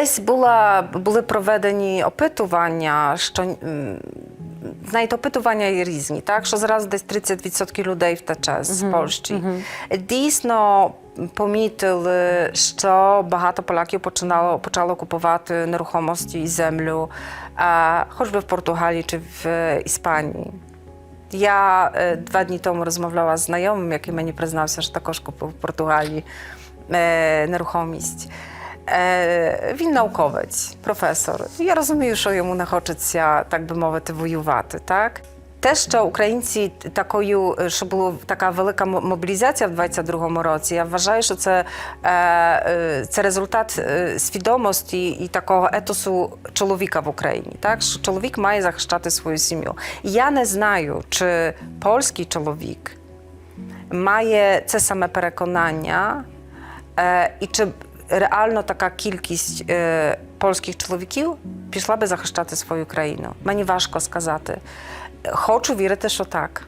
Десь була, були проведені опитування, що знаєте, опитування є різні, так? що зараз десь 30% людей втече з Польщі. Дійсно помітили, що багато поляків починало, почало купувати нерухомості і землю, а, хоćby в Португалії чи в е, Іспанії. Я е, два дні тому розмовляла з знайомим, який мені признався, що також купив в Португалії е, нерухомість. Е, він науковець, професор. Я розумію, що йому не хочеться, так би мовити, воювати. Так? Те, що українці такою, що була така велика мобілізація в 22-му році, я вважаю, що це, е, е, це результат е, свідомості і такого етосу чоловіка в Україні. Так? Що чоловік має захищати свою сім'ю. Я не знаю, чи польський чоловік має це саме переконання, і чи реально така кількість е, польських чоловіків пішла би захищати свою країну. Мені важко сказати. Хочу вірити, що так.